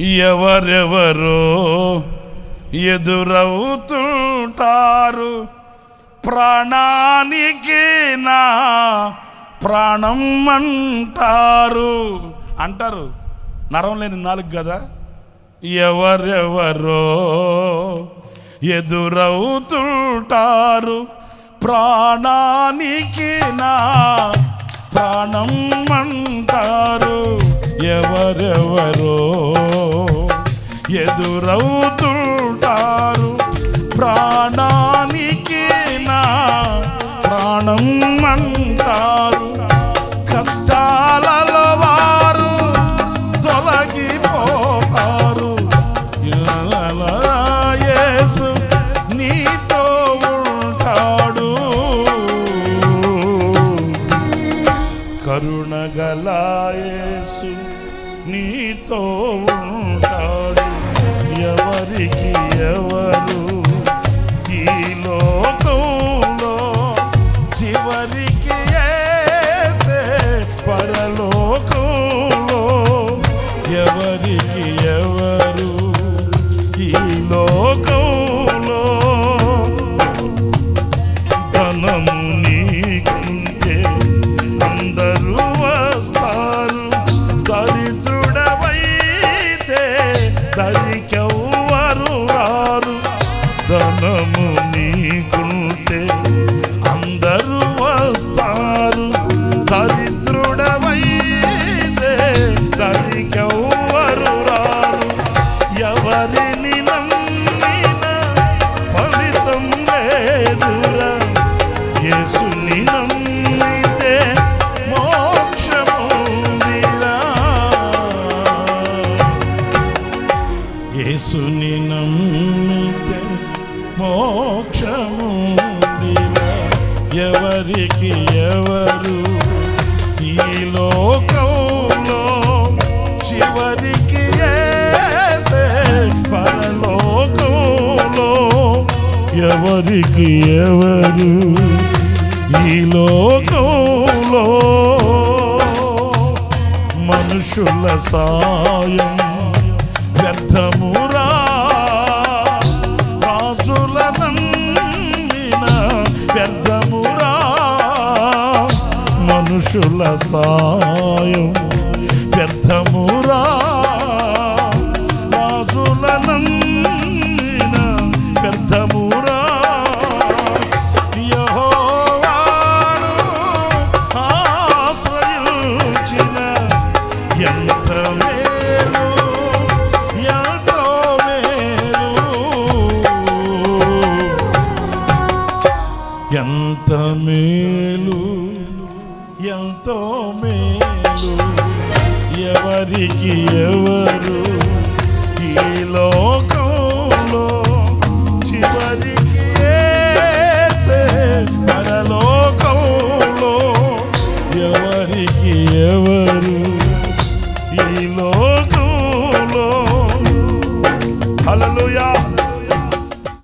ఎవరెవరో ఎదురవుతుంటారు. ప్రాణానికి నా ప్రాణం అంటారు. అంటారు. నరం లేని నాలుగు కదా? ఎవరెవరో ఎదురవుతుంటారు. ప్రాణానికి నా ప్రాణం అంటారు. ఎవరెవరో ఎదురవుతుంటారు. ప్రాణానికి నా ప్రాణం అంటారు. కష్టాలలో వారు తొలగిపోతారు. ఇలా యేసు నీతో ఉంటాడు. కరుణగల యేసు నీతో ఉంటాడు. ఎవరికి దరిద్రుడవైతే దరికెవ్వరు రారు. ఎవరిని నమ్మినా ఫలితం లేదురా. యేసుని నమ్మితే మోక్షముందిరా. యేసుని నమ్మితే మోక్షముందిరా. ఎవరికి ఎవరు లోకంలో చివరికి యేసే పరలోకంలో ఎవరికి ఎవరు ఈ లోకంలో? మనుషుల సాయం వ్యర్థమురా మనుషుల సాయం వ్యర్థమురా. రాజుల వ్యర్థమురా. యెహోవాను ఆశ్రయించిన ఎంత మేలు ఎంతో మేలు. ఎవరికి ఎవరు